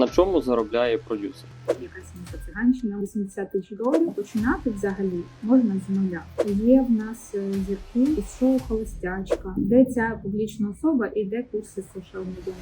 На чому заробляє продюсер? якась циганщина, 80 тисяч доларів. Починати взагалі можна з нуля. Є в нас е, зірки із шоу Холостячка, де ця публічна особа і де курси social media.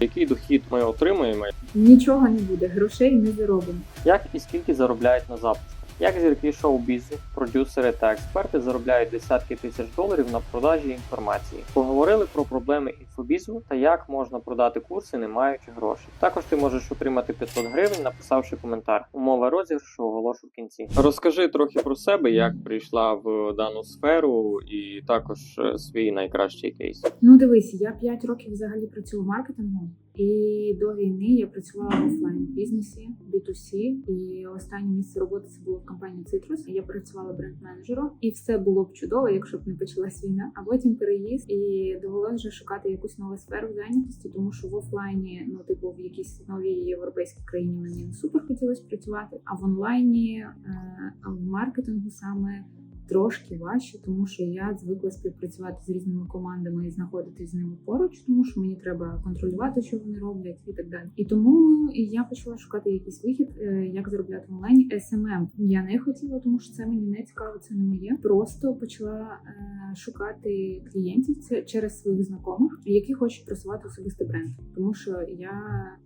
Який дохід ми отримуємо? Нічого не буде, грошей не заробимо. Як і скільки заробляють на запусках? Як зірки шоу-бізнесу, продюсери та експерти заробляють десятки тисяч доларів на продажі інформації? Поговорили про проблеми інфобізу та як можна продати курси, не маючи грошей. Також ти можеш отримати 500 гривень, написавши коментар. Умови розіграшу оголошу в кінці. Розкажи трохи про себе, як прийшла в дану сферу, і також е, свій найкращий кейс. Ну дивись, я 5 років взагалі працюю в маркетингу. І до війни я працювала в офлайн бізнесі B2C. І останнє місце роботи це було в компанії Citrus. Я працювала бренд-менеджером, і все було б чудово, якщо б не почалась війна. А потім переїзд і довелося вже шукати якусь нову сферу зайнятості, тому що в офлайні, ну типу, в якійсь новій європейській країні мені не супер хотілося працювати. А в онлайні е, в маркетингу саме трошки важче, тому що я звикла співпрацювати з різними командами і знаходитись з ними поруч, тому що мені треба контролювати, що вони роблять, і так далі. І тому я почала шукати якийсь вихід, е, як заробляти в онлайні. SMM я не хотіла, тому що це мені не цікаво, це не моє. Просто почала е, шукати клієнтів це через своїх знайомих, які хочуть просувати особистий бренд, тому що я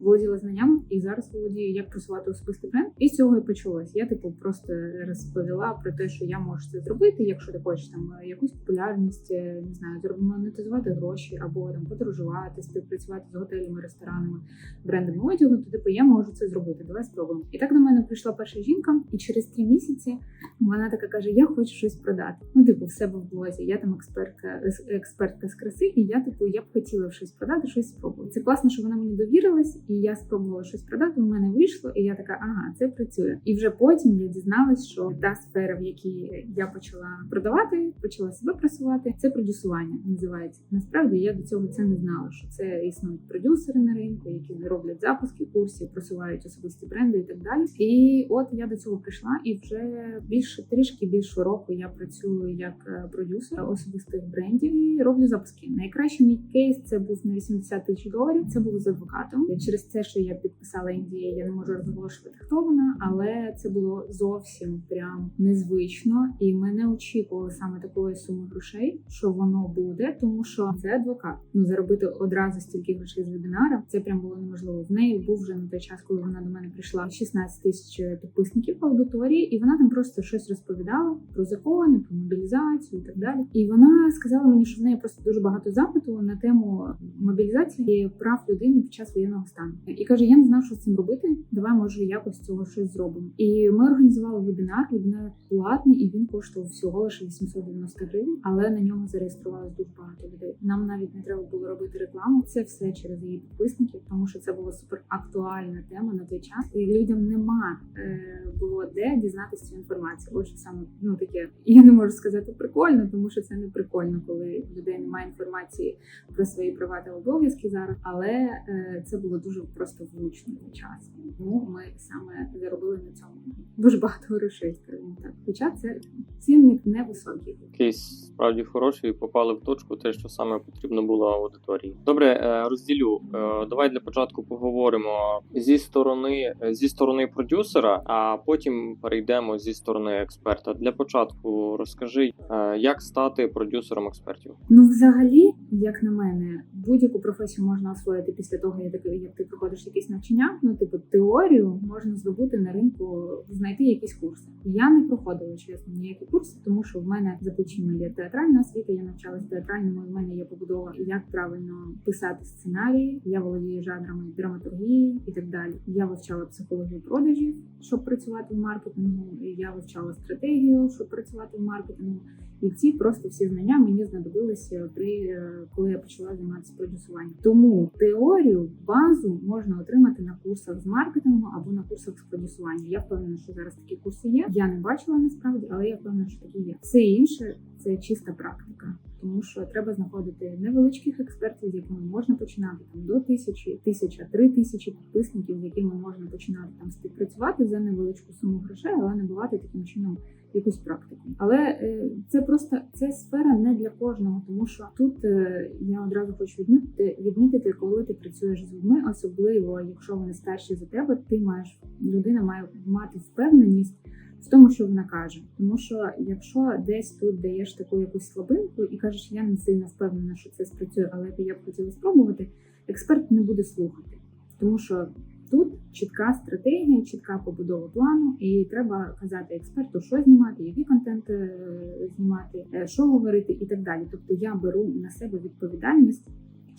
володіла знаннями і зараз володію, як просувати особистий бренд. І з цього і почалось. Я типу просто розповіла про те, що я можу це зробити, якщо ти хочеш там е, якусь популярність, е, не знаю, монетизувати гроші або там подорожувати, співпрацювати з готелями, ресторанами, брендами одягу, то типу я можу це зробити. Давай спробуємо. І так до мене прийшла перша жінка, і через три місяці вона така каже: Я хочу щось продати. Ну, типу, в себе в блозі. Я там експертка, ес- експертка з краси, і я типу, я б хотіла щось продати, щось спробувати. Це класно, що вона мені довірилась, і я спробувала щось продати. У мене вийшло, і я така, ага, це працює. І вже потім я дізналась, що та сфера, в якій я почала продавати, почала себе просувати. Це продюсування називається. Насправді я до цього це не знала. Що це існують продюсери на ринку, які роблять запуски курсів, просувають особисті бренди і так далі. І от я до цього прийшла, і вже більше трішки більше року я працюю як е, продюсер особистих брендів і роблю запуски. Найкращий мій кейс це був на 80 тисяч доларів. Це було з адвокатом. Через те, що я підписала NDA, я не можу розголошувати, хто вона, але це було зовсім прям незвично, і ми не очікували саме такої суми грошей, що воно буде, тому що це адвокат. Ну заробити одразу стільки грошей з вебінара. Це прям було неможливо. В неї був вже на той час, коли вона до мене прийшла 16 тисяч підписників по аудиторії, і вона там просто щось розповідала про закони, про мобілізацію і так далі. І вона сказала мені, що в неї просто дуже багато запиту на тему мобілізації прав людини під час воєнного стану. І каже: Я не знав, що з цим робити. Давай, може, якось цього щось зробимо. І ми організували вебінар. Вебінар платний, і він коштував всього лише 890 гривень, але на ньому зареєструвалось дуже багато людей. Нам навіть не треба було робити рекламу. Це все через її підписників, тому що це була супер актуальна тема на той час. І людям нема е, було де дізнатися цю інформацію. Отже, саме ну таке, я не можу сказати прикольно, тому що це не прикольно, коли людей немає інформації про свої права та обов'язки зараз. Але е, це було дуже просто влучно на час. Тому ми саме заробили на цьому дуже багато грошей, скажімо так. Хоча це цінник невисокий. Кейс справді хороший, попали в точку, те, що саме потрібно було аудиторії. Добре, е, розділю. Е, Давай для початку поговоримо зі сторони зі сторони продюсера, а потім перейдемо зі сторони експерта. Для початку розкажи, е, як стати продюсером експертів. Ну, взагалі, як на мене, будь-яку професію можна освоїти після того, як ти, як ти проходиш якісь навчання. Ну, типу, теорію можна здобути на ринку, знайти якісь курси. Я не проходила чесно ніякі курси, тому що в мене за плечима є театральна освіта. Я навчалася театральному. В мене є побудова, як правильно писати сценарії. Я володію жанрами драматургії і так далі. Я вивчала психологію продажів, щоб працювати в маркетингу. Я вивчала стратегію, щоб працювати в маркетингу. І ці просто всі знання мені знадобилися при е, коли я почала займатися продюсуванням. Тому теорію, базу можна отримати на курсах з маркетингу або на курсах з продюсування. Я впевнена, що зараз такі курси є. Я не бачила насправді, але я впевнена, що такі є. Все інше це чиста практика. Тому що треба знаходити невеличких експертів, з якими можна починати там до тисячі, тисяча, три тисячі підписників, з якими можна починати там співпрацювати за невеличку суму грошей, але набувати таким чином якусь практику. Але е, це просто це сфера не для кожного, тому що тут е, я одразу хочу відмітити, відмітити, коли ти працюєш з людьми, особливо якщо вони старші за тебе, ти маєш людина має мати впевненість. В тому, що вона каже, тому що якщо десь тут даєш таку якусь слабинку і кажеш, я не сильно впевнена, що це спрацює, але я б хотіла спробувати, експерт не буде слухати, тому що тут чітка стратегія, чітка побудова плану, і треба казати експерту, що знімати, який контент е, знімати, е, що говорити, і так далі. Тобто я беру на себе відповідальність.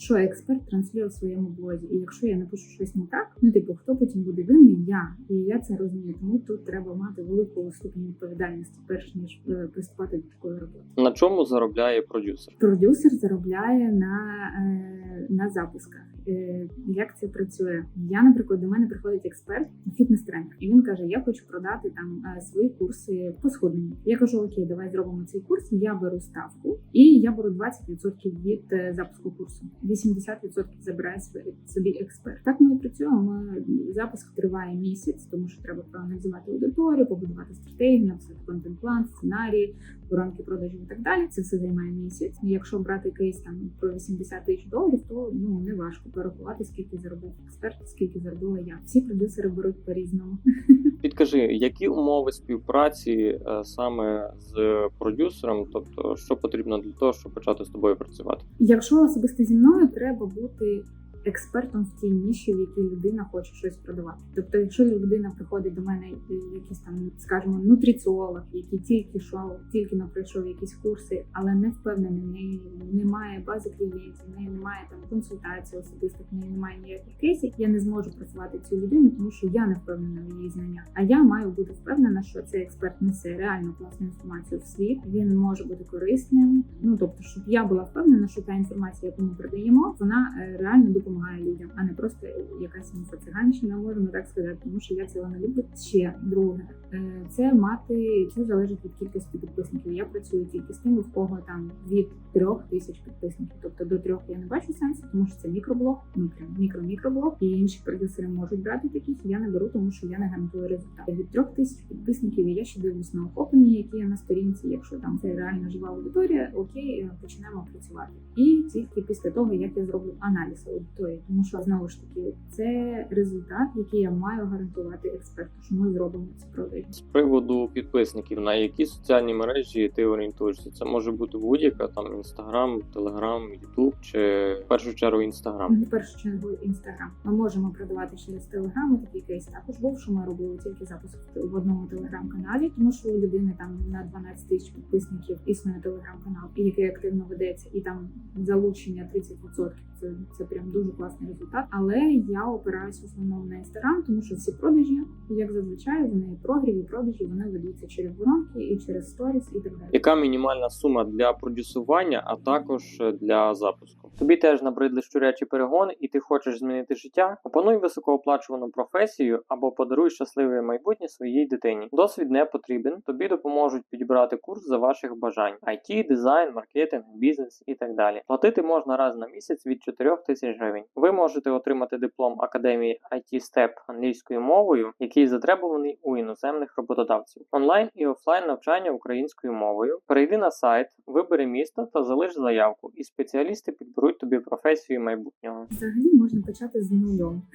Що експерт транслює в своєму блозі, і якщо я напишу щось не так, ну типу, хто потім буде винний? Я і я це розумію. Тому тут треба мати велику ступінь відповідальності, перш ніж е, приступати до такої роботи. На чому заробляє продюсер? Продюсер заробляє на, е, на запусках. Е, Як це працює? Я, наприклад, до мене приходить експерт, фітнес-тренер, і він каже: Я хочу продати там свої курси по сходенню. Я кажу: Окей, давай зробимо цей курс. Я беру ставку, і я беру 20% від запуску курсу. 80% забирає собі- експерт. Так ми і працюємо. Запуск триває місяць, тому що треба проаналізувати аудиторію, побудувати стратегію, написати контент-план, сценарії, воронки продажів і так далі. Це все займає місяць. І якщо брати кейс там про 80 тисяч доларів, то ну не важко порахувати, скільки заробив експерт, скільки заробила я. Всі продюсери беруть по різному. Підкажи, які умови співпраці е, саме з продюсером, тобто що потрібно для того, щоб почати з тобою працювати? Якщо особисто зі мною, треба бути експертом в тій ніші, в якій людина хоче щось продавати. Тобто, якщо людина приходить до мене, якийсь там, скажімо, нутриціолог, який тільки що тільки не пройшов якісь курси, але не впевнений, в неї немає бази клієнтів, в неї немає там консультацій особистих, в неї немає ніяких кейсів. Я не зможу працювати цю людину, тому що я не впевнена в її знаннях. А я маю бути впевнена, що цей експерт несе реально класну інформацію в світ. Він може бути корисним. Ну тобто, щоб я була впевнена, що та інформація, яку ми продаємо, вона е, реально допомагає людям, а не просто якась інфоциганщина, можемо так сказати, тому що я цього не люблю. Ще друге, е, це мати це залежить від кількості підписників. Я працюю тільки з тими, в кого там від трьох тисяч підписників. Тобто до трьох я не бачу сенсу, тому що це мікроблог, ну прям мікро-мікроблог, і інші продюсери можуть брати таких. Я не беру, тому що я не гарантую результат. Від трьох тисяч підписників я ще дивлюсь на охоплення, які є на сторінці. Якщо там це реально жива аудиторія, окей, почнемо працювати. І тільки після того, як я зроблю аналіз аудиторії, тому що знову ж таки це результат, який я маю гарантувати експерту, що ми зробимо ці продажі. З приводу підписників, на які соціальні мережі ти орієнтуєшся? Це може бути будь-яка там інстаграм, телеграм, ютуб чи в першу чергу інстаграм. В першу чергу інстаграм. Ми можемо продавати через телеграм. Такий кейс також був, що ми робили тільки запуск в одному телеграм-каналі, тому що у людини там на 12 тисяч підписників існує телеграм-канал, який активно ведеться, і там залучення 30%. Це, це прям дуже класний результат. Але я опираюся в основному на інстаграм, тому що всі продажі, як зазвичай, вони прогріві продажі, вони ведуться через воронки і через сторіс, і так далі. Яка мінімальна сума для продюсування, а також е, для запуску? Тобі теж набридли щурячі перегони, і ти хочеш змінити життя? Опануй високооплачувану професію або подаруй щасливе майбутнє своїй дитині. Досвід не потрібен. Тобі допоможуть підібрати курс за ваших бажань: IT, дизайн, маркетинг, бізнес і так далі. Платити можна раз на місяць від 4 тисяч гривень. Ви можете отримати диплом академії IT STEP англійською мовою, який затребуваний у іноземних роботодавців. Онлайн і офлайн навчання українською мовою. Перейди на сайт, вибери місто та залиш заявку, і спеціалісти підберуть тобі професію майбутнього. Взагалі можна почати з нульом.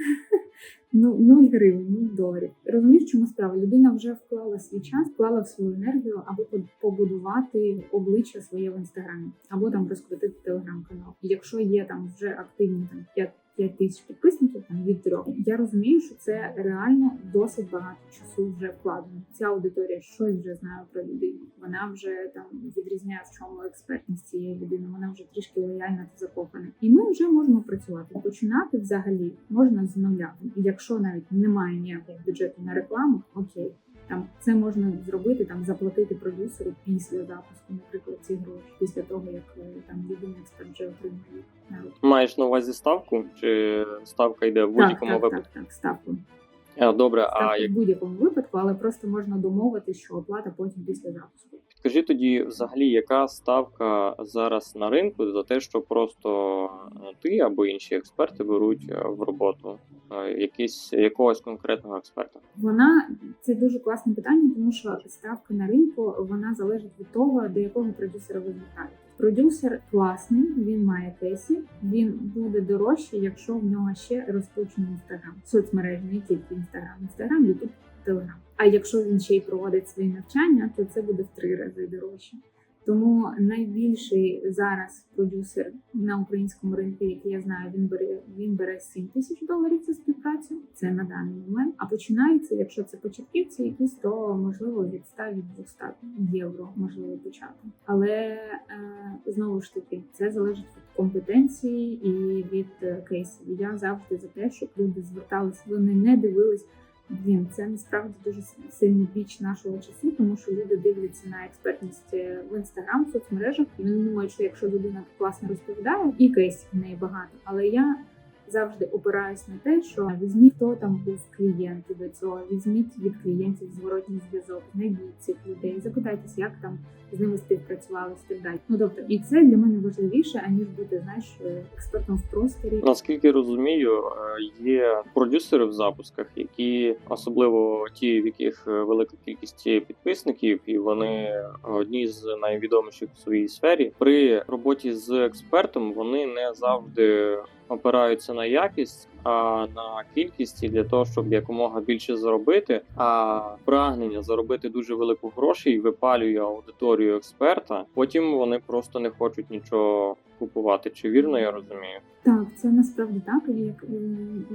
Ну, 0 гривень, 0 доларів. Розумієш, чому справа? Людина вже вклала свій час, вклала в свою енергію, аби по- побудувати обличчя своє в інстаграмі, або там розкрутити телеграм-канал. Якщо є там вже активні там 5 5 тисяч підписників там від трьох. Я розумію, що це реально досить багато часу вже вкладено. Ця аудиторія щось вже знає про людину. Вона вже там відрізняє в чому експертність цієї людини. Вона вже трішки лояльна та закохана. І ми вже можемо працювати. Починати взагалі можна з нуля. Якщо навіть немає ніякого бюджету на рекламу, окей. Там це можна зробити, там заплатити продюсеру після запуску, наприклад, ці гроші, після того як е, там людина експерт вже отримує. Маєш на увазі ставку, чи ставка йде в будь-якому так, випадку? Так, так, ставку. Добре, Ставку а в будь-якому випадку, але просто можна домовити, що оплата потім після запуску. Скажи тоді, взагалі, яка ставка зараз на ринку за те, що просто е, ти або інші експерти беруть е, в роботу е, якісь якогось конкретного експерта? Вона це дуже класне питання, тому що ставка на ринку вона залежить від того, до якого продюсера ви звертаєтесь. Продюсер класний, він має кейси, він буде дорожчий, якщо в нього ще розкручений інстаграм, соцмережі, не тільки інстаграм, інстаграм, ютуб, телеграм. А якщо він ще й проводить свої навчання, то це буде в три рази дорожче. Тому найбільший зараз продюсер на українському ринку, який я знаю, він бере він бере 7 тисяч доларів за співпрацю. Це на даний момент. А починається, якщо це початківці, якісь то можливо від 100 від 200 євро можливо почати. Але е, знову ж таки це залежить від компетенції і від е, кейсів. Я завжди за те, щоб люди зверталися, вони не дивились. Блін, це насправді дуже сильний біч нашого часу, тому що люди дивляться на експертність в інстаграм, в соцмережах, і вони думають, що якщо людина класно розповідає, і кейсів в неї багато. Але я завжди опираюсь на те, що візьміть, хто там був клієнт до цього, візьміть від клієнтів зворотній зв'язок, знайдіть цих людей, запитайтесь, як там з ними співпрацювали і. Ну тобто, і це для мене важливіше, аніж бути знаєш е, експертом в просторі. Наскільки розумію, е, є продюсери в запусках, які особливо ті, в яких е, велика кількість підписників, і вони одні з найвідоміших в своїй сфері. При роботі з експертом вони не завжди опираються на якість, на кількість для того, щоб якомога більше заробити. А прагнення заробити дуже велику грошей випалює аудиторію експерта. Потім вони просто не хочуть нічого купувати. Чи вірно я розумію? Так, це насправді так. Як е,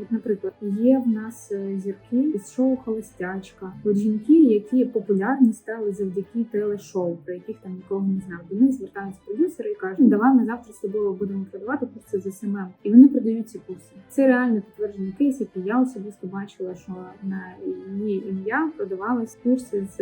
наприклад, є в нас е, зірки із шоу Холостячка, от жінки, які популярні стали завдяки телешоу, про яких там нікого не знав. До них звертаються продюсери і кажуть, давай ми завтра з тобою будемо продавати курси з СММ. І вони продають ці курси. Це реально підтверджений кейс, який я особисто бачила, що на її ім'я продавались курси з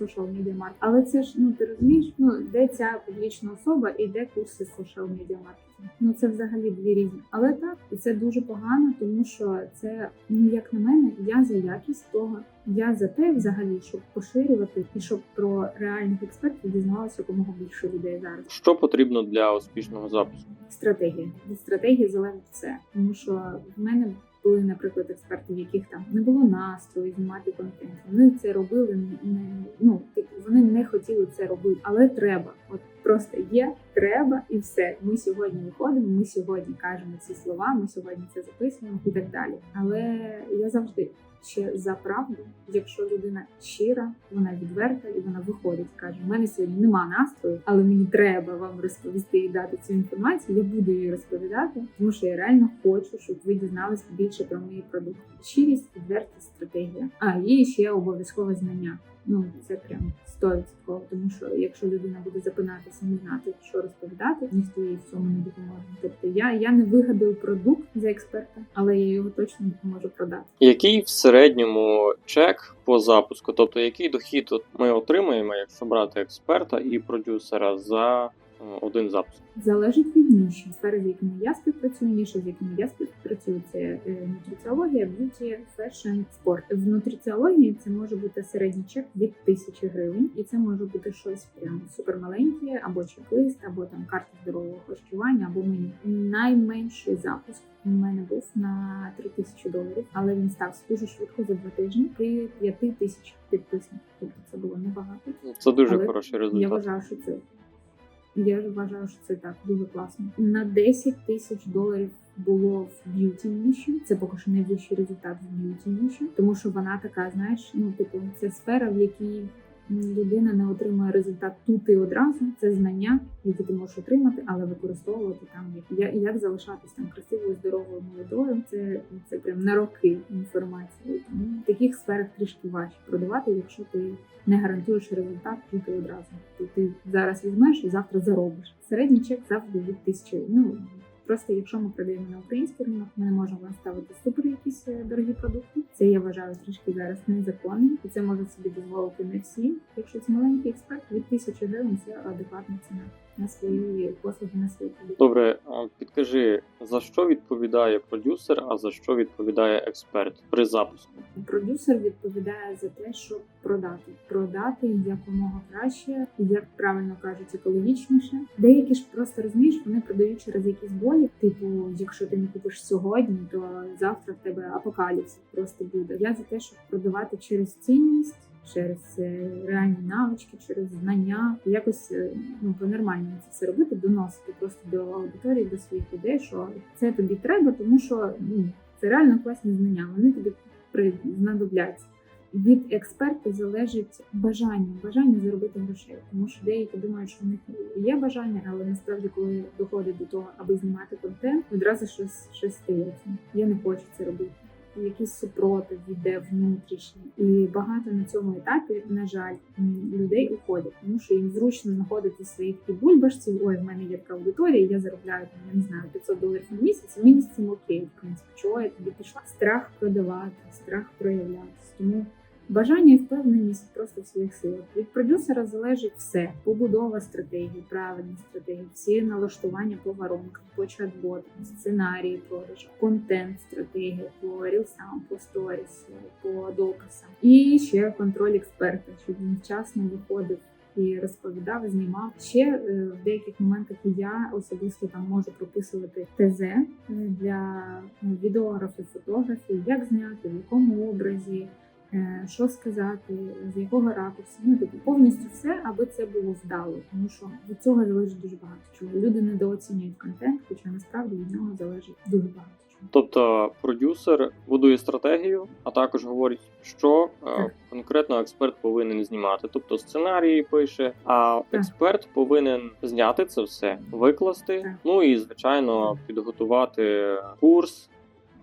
social media marketing. Але це ж ну ти розумієш, ну де ця публічна особа і де курси з social media marketing. Ну це взагалі дві різні. Але так, і це дуже погано, тому що це, ну як на мене, я за якість того. Я за те, взагалі, щоб поширювати і щоб про реальних експертів дізналося якомога більше людей зараз. Що потрібно для успішного запуску? Стратегія від стратегії залежить все, тому що в мене були, наприклад, експерти, в яких там не було настрою знімати контент. Вони це робили не ну типу, вони не хотіли це робити, але треба. От просто є, треба і все. Ми сьогодні виходимо. Ми сьогодні кажемо ці слова. Ми сьогодні це записуємо і так далі. Але я завжди. Ще за правду, якщо людина щира, вона відверта і вона виходить, каже: у мене сьогодні нема настрою, але мені треба вам розповісти і дати цю інформацію. Я буду її розповідати, тому що я реально хочу, щоб ви дізналися більше про мої продукти. Щирість, відвертість, стратегія. А і ще обов'язкове знання. Ну це прям 100%, тому що якщо людина буде запинатися, не знати, що розповідати, ніхто їй в цьому не допоможе. Тобто я, я не вигадую продукт за експерта, але я його точно допоможу продати. Який в середньому чек по запуску, тобто який дохід ми отримаємо, якщо брати експерта і продюсера за один запуск? Залежить від ніші. Сфери, з якими я співпрацюю, ніша, з якими я співпрацюю, це е, нутриціологія, б'юті, фешн, спорт. В нутриціології це може бути середній чек від тисячі гривень, і це може бути щось прям супермаленьке, або чек-лист, або там карта здорового харчування, або меню. Найменший запуск у мене був на 3 тисячі доларів, але він стався дуже швидко за два тижні при 5 тисяч підписників. Тобто це було небагато. Це дуже Але хороший Я результат. вважаю, що це я вважаю, що це так дуже класно. На 10 тисяч доларів було в б'юті ніші. Це поки що найвищий результат в б'юті ніші, тому що вона така, знаєш, ну типу, це сфера, в якій людина не отримує результат тут і одразу. Це знання, які ти можеш отримати, але використовувати там як, як залишатись там красивою, здоровою, молодою. Це це прям на роки інформації. Тому в таких сферах трішки важче продавати, якщо ти не гарантуєш результат тут і одразу. Ти, ти зараз візьмеш і завтра заробиш. Середній чек завжди від тисячі. Ну просто якщо ми продаємо на український ринок, ми не можемо ставити супер якісь е, дорогі продукти. Це я вважаю трішки зараз незаконним, і це можуть собі дозволити не всі. Якщо це маленький експерт, від тисячі гривень це адекватна ціна. На свої послуги на свої продукти. Добре, підкажи, за що відповідає продюсер, а за що відповідає експерт при запуску? Продюсер відповідає за те, щоб продати, продати якомога краще, як правильно кажуть, екологічніше. Деякі ж просто розумієш, вони продають через якісь болі. Типу, якщо ти не купиш сьогодні, то завтра в тебе апокаліпсис просто буде. Я за те, щоб продавати через цінність. Через е, реальні навички, через знання, якось е, ну по-нормальному це все робити, доносити просто до аудиторії, до своїх людей, що це тобі треба, тому що ну це реально класні знання. Вони тобі знадобляться. Від експерта залежить бажання, бажання заробити грошей, тому що деякі думають, що в них є бажання, але насправді, коли доходить до того, аби знімати контент, одразу щось щось стається. Я не хочу це робити. Якийсь супротив йде внутрішній, і багато на цьому етапі, на жаль, людей уходять, тому що їм зручно знаходити своїх і бульбашців. Ой, в мене є така аудиторія, я заробляю там, я не знаю 500 доларів на місяць. і Мені з цим окей, в принципі, чого я тобі пішла? Страх продавати, страх проявлятися. Тому Бажання і впевненість просто в своїх силах. Від продюсера залежить все: побудова стратегії, правильна стратегія, всі налаштування по воронкам, по чат-ботам, сценарії продажу, контент, стратегія по рілсам, по сторіс, по дописам. І ще контроль експерта, щоб він вчасно виходив. І розповідав, знімав ще е, в деяких моментах я особисто там можу прописувати ТЗ е, для відеографів, фотографів, як зняти, в якому образі, що сказати, з якого ракурсу. Ну тобто повністю все, аби це було вдало, тому що від цього залежить дуже багато чого. Люди недооцінюють контент, хоча насправді від нього залежить дуже багато. Тобто продюсер будує стратегію, а також говорить, що е, Так. конкретно експерт повинен знімати. Тобто сценарії пише, а експерт повинен зняти це все, викласти. Так. Ну і звичайно підготувати курс.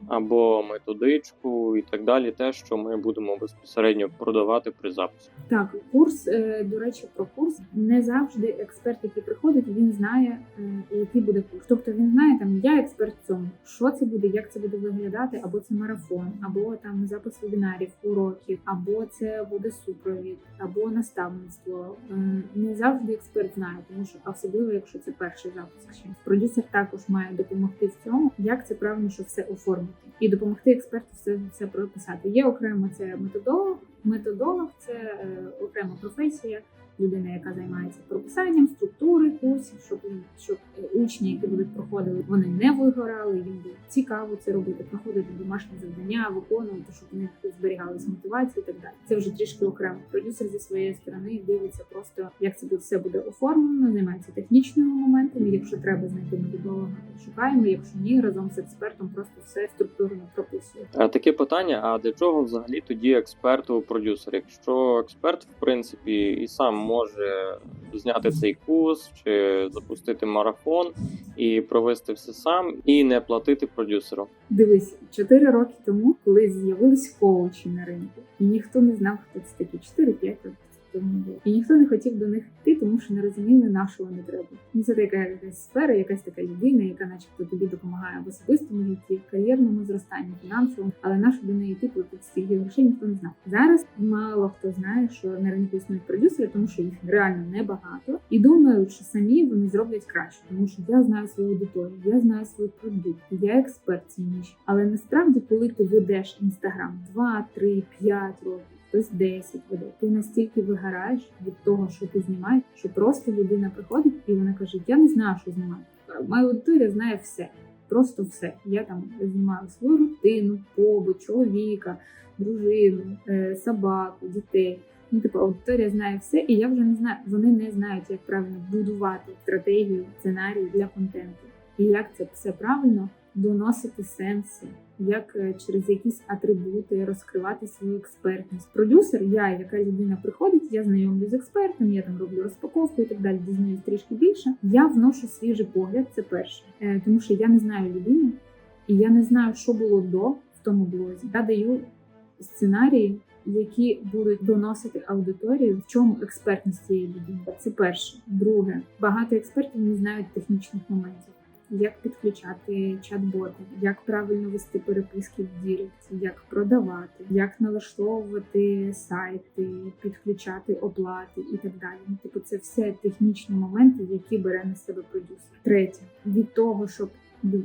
Або методичку і так далі, те, що ми будемо безпосередньо продавати при запуску. Так, курс, е, до речі, про курс не завжди експерт, який приходить, він знає, е, який буде курс. Тобто він знає там, я експерт в цьому, що це буде, як це буде виглядати, або це марафон, або там запис вебінарів, уроків, або це буде супровід, або наставництво. Е, Не завжди експерт знає, тому що особливо, якщо це перший запуск. ще. Продюсер також має допомогти в цьому, як це правильно, що все оформити, і допомогти експерту все, все прописати. Є окремо це методолог. Методолог це е, окрема професія, людина, яка займається прописанням структури курсів, щоб щоб е, учні, які будуть проходили, вони не вигорали. Їм було цікаво це робити, проходити домашні завдання, виконувати, щоб у них і так далі. Це вже трішки окремо. Продюсер зі своєї сторони дивиться просто, як це буде все буде оформлено, займається технічними моментами. Якщо треба знайти методолога, то шукаємо. Якщо ні, разом з експертом просто все структурно прописує. Е, Таке питання: а для чого взагалі тоді експерту продюсер? Якщо експерт, в принципі, і сам може зняти цей курс чи запустити марафон і провести все сам, і не платити продюсеру. Дивись, 4 роки тому, коли з'явились коучі на ринку, і ніхто не знав, хто це такі 4-5 років. Тому було. І ніхто не хотів до них йти, тому що не розуміли, на що вони треба. Ну це така якась сфера, якась така людина, яка, начебто, тобі допомагає в особистому житті, в кар'єрному зростанні, фінансовому, але на що до неї йти платити стільки грошей, ніхто не знав. Зараз мало хто знає, що на ринку існують продюсери, тому що їх реально небагато, і думають, що самі вони зроблять краще, тому що я знаю свою аудиторію, я знаю свій продукт, я експерт цій ніші. Але насправді, коли ти ведеш інстаграм 2, 3, 5 років хтось 10 веде. Ти настільки вигораєш від того, що ти знімаєш, що просто людина приходить і вона каже: Я не знаю, що знімати. Моя аудиторія знає все. Просто все. Я там знімаю свою рутину, побут, чоловіка, дружину, е, собаку, дітей. Ну, типу, аудиторія знає все, і я вже не знаю. Вони не знають, як правильно будувати стратегію, сценарій для контенту, і як це все правильно доносити сенси, як е, через якісь атрибути розкривати свою експертність. Продюсер, я, яка людина приходить, я знайомлю з експертом, я там роблю розпаковку і так далі, дізнаюсь трішки більше. Я вношу свіжий погляд, це перше, Е, тому що я не знаю людину, і я не знаю, що було до в тому блозі. Я даю сценарії. Які будуть доносити аудиторію, в чому експертність цієї людини. Це перше. Друге, багато експертів не знають технічних моментів. Як підключати чат-боти, як правильно вести переписки в Діректі, як продавати, як налаштовувати сайти, підключати оплати і так далі. Типу, це все технічні моменти, які бере на себе продюсер. Третє від того, щоб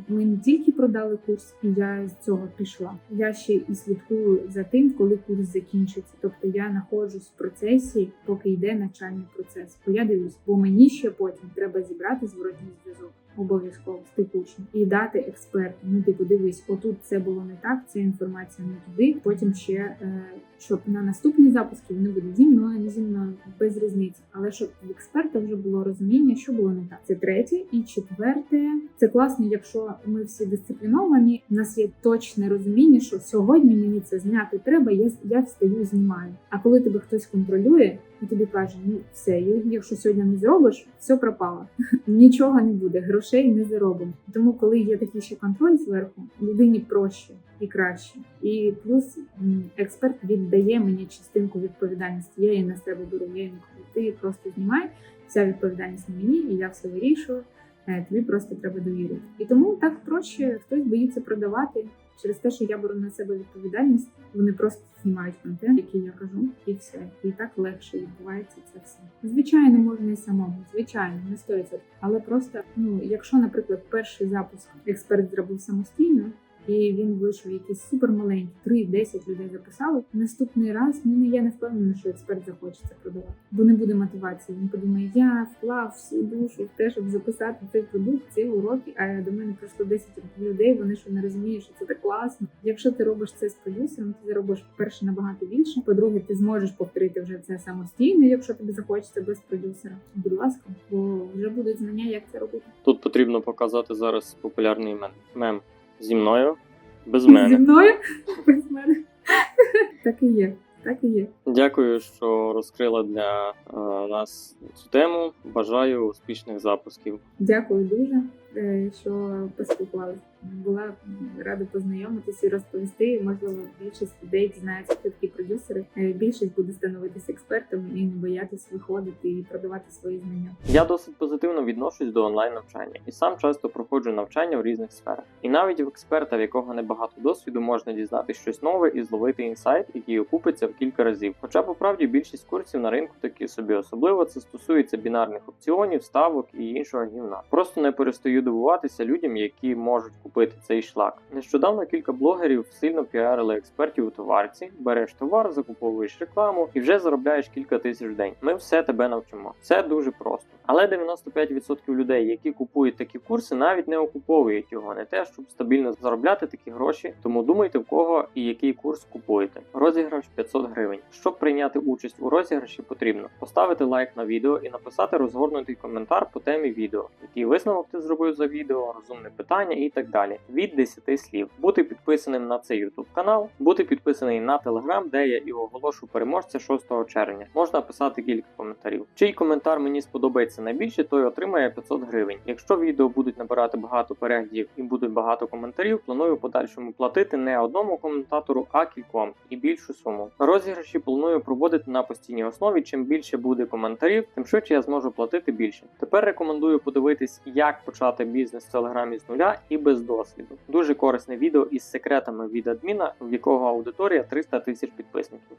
ми не тільки продали курс, і я з цього пішла. Я ще і слідкую за тим, коли курс закінчиться. Тобто я знаходжусь в процесі, поки йде навчальний процес. Бо я дивлюсь, бо мені ще потім треба зібрати зворотній зв'язок. Обов'язково учнів і дати експерту. Ну, типу, дивись, отут це було не так, ця інформація не туди. Потім ще е, щоб на наступні запуски вони будуть зі мною, не зі мною без різниці. Але щоб в експерта вже було розуміння, що було не так. Це третє і четверте. Це класно, якщо ми всі дисципліновані. У нас є точне розуміння, що сьогодні мені це зняти треба. Я я встаю, знімаю. А коли тебе хтось контролює. І тобі каже, ну все, якщо сьогодні не зробиш, все пропало. Нічого не буде, грошей не заробимо. Тому, коли є такий ще контроль зверху, людині проще і краще. І плюс експерт віддає мені частинку відповідальності. Я її на себе беру. Я йому кажу, ти просто знімай, вся відповідальність на мені, і я все вирішую. Е, Тобі просто треба довірити. І тому так проще хтось боїться продавати. Через те, що я беру на себе відповідальність, вони просто знімають контент, який я кажу, і все. І так легше відбувається це все. Звичайно, можна і самому, звичайно, не 100%. Але просто, ну, якщо, наприклад, перший запуск експерт зробив самостійно. І він вийшов якийсь супер маленький, 3-10 людей записали. Наступний раз ну я не впевнена, що експерт захоче це продавати, бо не буде мотивації. Він подумає, я вклав всю душу в те, щоб записати цей продукт, ці уроки. А до мене прийшло 10 людей. Вони що не розуміють, що це так класно. Якщо ти робиш це з продюсером, ти заробиш перше набагато більше. По-друге, ти зможеш повторити вже це самостійно, якщо тобі захочеться без продюсера. Будь ласка, бо вже будуть знання, як це робити. Тут потрібно показати зараз популярний мем. Зі мною, без мене. Зі мною без мене. Так і є. Так і є. Дякую, що розкрила для е, нас цю тему. Бажаю успішних запусків. Дякую дуже, що поспілкувалися. Була рада познайомитися і розповісти. Можливо, більшість людей дізнається, хто такі продюсери. Е, Більшість буде становитися експертом і не боятися виходити і продавати свої знання. Я досить позитивно відношусь до онлайн навчання і сам часто проходжу навчання в різних сферах. І навіть в експерта, в якого небагато досвіду, можна дізнати щось нове і зловити інсайт, який окупиться в кілька разів. Хоча по правді більшість курсів на ринку такі собі особливо це стосується бінарних опціонів, ставок і іншого гівна. Просто не перестаю дивуватися людям, які можуть купити цей шлак. Нещодавно кілька блогерів сильно піарили експертів у товарці. Береш товар, закуповуєш рекламу і вже заробляєш кілька тисяч в день. Ми все тебе навчимо. Це дуже просто. Але 95% людей, які купують такі курси, навіть не окуповують його, не те, щоб стабільно заробляти такі гроші. Тому думайте в кого і який курс купуєте. Розіграш 500 гривень. Щоб прийняти участь у розіграші, потрібно поставити лайк на відео і написати розгорнутий коментар по темі відео, який висновок ти зробив за відео, розумне питання і так далі. Від 10 слів. Бути підписаним на цей YouTube канал, бути підписаний на Telegram, де я і оголошу переможця 6 червня. Можна писати кілька коментарів. Чий коментар мені сподобається найбільше, той отримає 500 гривень. Якщо відео будуть набирати багато переглядів і будуть багато коментарів, планую подальшому платити не одному коментатору, а кільком і більшу суму. Розіграші планую проводити на постійній основі. Чим більше буде коментарів, тим швидше я зможу платити більше. Тепер рекомендую подивитись, як почати бізнес в телеграмі з нуля і без досвіду. Дуже корисне відео із секретами від адміна, в якого аудиторія 300 тисяч підписників.